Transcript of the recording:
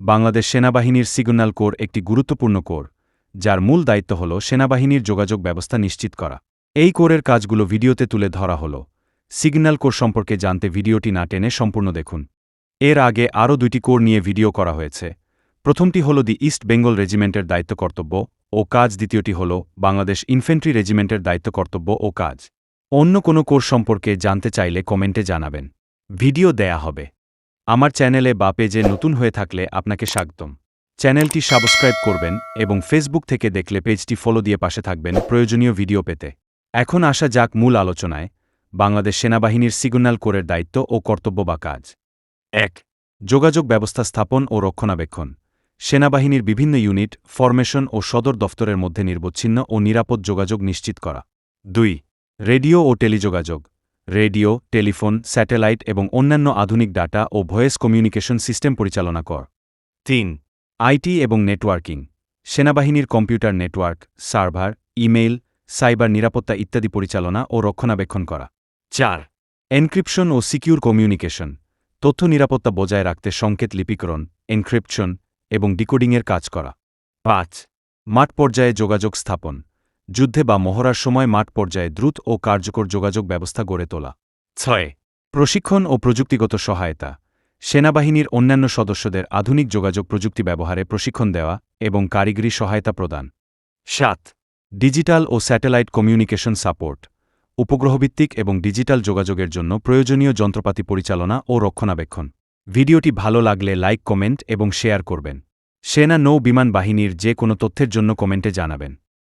বাংলাদেশ সেনাবাহিনীর signal core একটি গুরুত্বপূর্ণ কোর, যার মূল দায়িত্ব হল সেনাবাহিনীর যোগাযোগ ব্যবস্থা নিশ্চিত করা। এই কোরের কাজগুলো ভিডিওতে তুলে ধরা হল। সিগন্যাল কোর সম্পর্কে জানতে ভিডিওটি না টেনে সম্পূর্ণ দেখুন। এর আগে আরও দুইটি কোর নিয়ে ভিডিও করা হয়েছে। প্রথমটি হল দি ইস্ট বেঙ্গল রেজিমেন্টের দায়িত্ব কর্তব্য ও কাজ, দ্বিতীয়টি হল বাংলাদেশ ইনফেন্ট্রি রেজিমেন্টের দায়িত্ব কর্তব্য ও কাজ। অন্য কোনো কোর সম্পর্কে জানতে চাইলে কমেন্টে জানাবেন। ভিডিও দেয়া হবে। আমার চ্যানেলে বা পেজে নতুন হয়ে থাকলে আপনাকে স্বাগতম। চ্যানেলটি সাবস্ক্রাইব করবেন এবং ফেসবুক থেকে দেখলে পেজটি ফলো দিয়ে পাশে থাকবেন প্রয়োজনীয় ভিডিও পেতে। এখন আসা যাক মূল আলোচনায়, বাংলাদেশ সেনাবাহিনীর সিগন্যাল কোরের দায়িত্ব ও কর্তব্য বা কাজ। এক, যোগাযোগ ব্যবস্থা স্থাপন ও রক্ষণাবেক্ষণ। সেনাবাহিনীর বিভিন্ন ইউনিট, ফরমেশন ও সদর দফতরের মধ্যে নির্বচ্ছিন্ন ও নিরাপদ যোগাযোগ নিশ্চিত করা। দুই, রেডিও ও টেলিযোগাযোগ। রেডিও, টেলিফোন, স্যাটেলাইট এবং অন্যান্য আধুনিক ডাটা ও ভয়েস কমিউনিকেশন সিস্টেম পরিচালনা কর। তিন, আইটি এবং নেটওয়ার্কিং, সেনাবাহিনীর computer network, server, email, cyber নিরাপত্তা ইত্যাদি পরিচালনা ও রক্ষণাবেক্ষণ করা। চার, এনক্রিপশন ও সিকিউর কমিউনিকেশন, তথ্য নিরাপত্তা বজায় রাখতে সংকেত লিপিকরণ, এনক্রিপশন এবং ডিকোডিংয়ের কাজ করা। পাঁচ, মাঠ পর্যায়ে যোগাযোগ স্থাপন যুদ্ধে বা মহড়ার সময় মাঠ পর্যায়ে দ্রুত ও কার্যকর যোগাযোগ ব্যবস্থা গড়ে তোলা। ছয়, প্রশিক্ষণ ও প্রযুক্তিগত সহায়তা। সেনাবাহিনীর অন্যান্য সদস্যদের আধুনিক যোগাযোগ প্রযুক্তি ব্যবহারে প্রশিক্ষণ দেওয়া এবং কারিগরি সহায়তা প্রদান। সাত, ডিজিটাল ও স্যাটেলাইট কমিউনিকেশন সাপোর্ট। উপগ্রহভিত্তিক এবং ডিজিটাল যোগাযোগের জন্য প্রয়োজনীয় যন্ত্রপাতি পরিচালনা ও রক্ষণাবেক্ষণ। ভিডিওটি ভালো লাগলে লাইক, কমেন্ট এবং শেয়ার করবেন। সেনা নৌ বিমান বাহিনীর যে কোনো তথ্যের জন্য কমেন্টে জানাবেন।